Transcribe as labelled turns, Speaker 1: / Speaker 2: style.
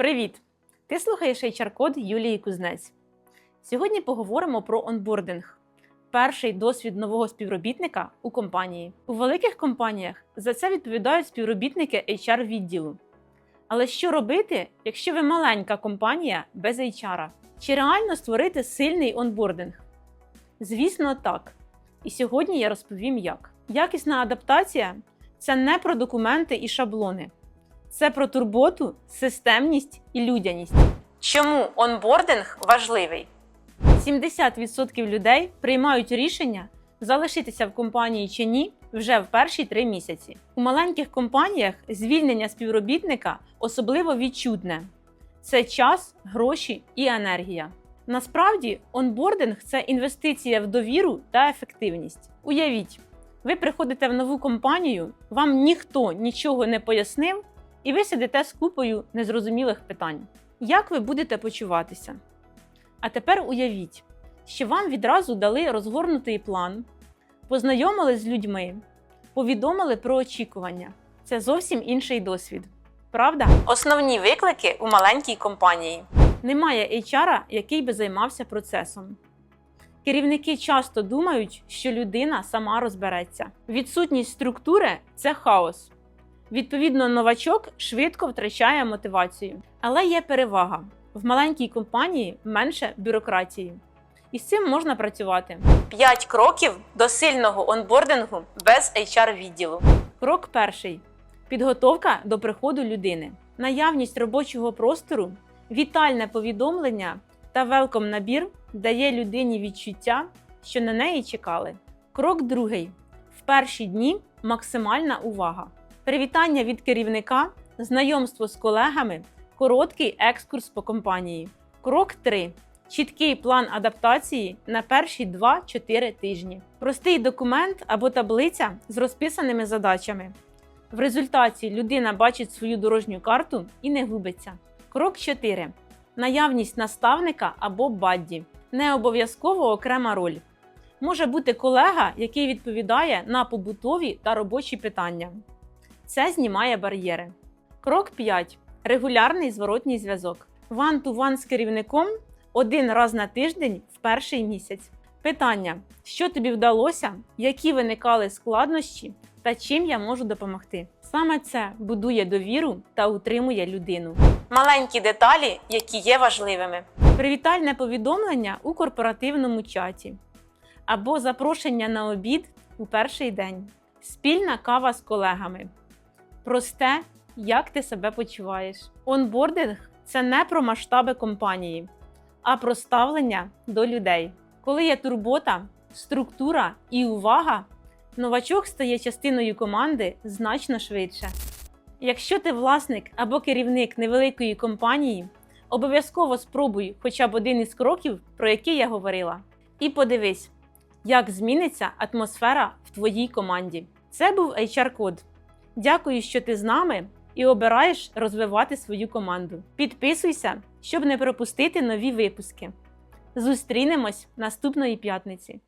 Speaker 1: Привіт! Ти слухаєш HR-код Юлії Кузнець. Сьогодні поговоримо про онбординг перший досвід нового співробітника у компанії. У великих компаніях за це відповідають співробітники HR-відділу. Але що робити, якщо ви маленька компанія без HR? Чи реально створити сильний онбординг? Звісно, так. І сьогодні я розповім як. Якісна адаптація це не про документи і шаблони. Це про турботу, системність і людяність. Чому онбординг важливий? 70% людей приймають рішення залишитися в компанії чи ні вже в перші три місяці. У маленьких компаніях звільнення співробітника особливо відчутне: це час, гроші і енергія. Насправді, онбординг це інвестиція в довіру та ефективність. Уявіть, ви приходите в нову компанію, вам ніхто нічого не пояснив, і ви сидите з купою незрозумілих питань. Як ви будете почуватися? А тепер уявіть, що вам відразу дали розгорнутий план, познайомили з людьми, повідомили про очікування. Це зовсім інший досвід. Правда? Основні виклики у маленькій компанії. Немає HR, який би займався процесом. Керівники часто думають, що людина сама розбереться. Відсутність структури це хаос. Відповідно, новачок швидко втрачає мотивацію. Але є перевага: в маленькій компанії менше бюрократії. І з цим можна працювати. 5 кроків до сильного онбордингу без HR-відділу. Крок перший: підготовка до приходу людини, наявність робочого простору, вітальне повідомлення та велком набір дає людині відчуття, що на неї чекали. Крок другий: в перші дні максимальна увага. Привітання від керівника, знайомство з колегами, короткий екскурс по компанії. Крок 3. Чіткий план адаптації на перші 2-4 тижні. Простий документ або таблиця з розписаними задачами. В результаті людина бачить свою дорожню карту і не губиться. Крок 4. Наявність наставника або бадді. Не обов'язково окрема роль. Може бути колега, який відповідає на побутові та робочі питання. Це знімає бар'єри. Крок 5. Регулярний зворотній зв'язок. Ван-ту-ван з керівником один раз на тиждень в перший місяць. Питання: що тобі вдалося, які виникали складнощі та чим я можу допомогти? Саме це будує довіру та утримує людину. Маленькі деталі, які є важливими. Привітальне повідомлення у корпоративному чаті або запрошення на обід у перший день, спільна кава з колегами. Просте, як ти себе почуваєш. Онбординг це не про масштаби компанії, а про ставлення до людей. Коли є турбота, структура і увага, новачок стає частиною команди значно швидше. Якщо ти власник або керівник невеликої компанії, обов'язково спробуй хоча б один із кроків, про які я говорила. І подивись, як зміниться атмосфера в твоїй команді. Це був HR-код. Дякую, що ти з нами і обираєш розвивати свою команду. Підписуйся, щоб не пропустити нові випуски. Зустрінемось наступної п'ятниці.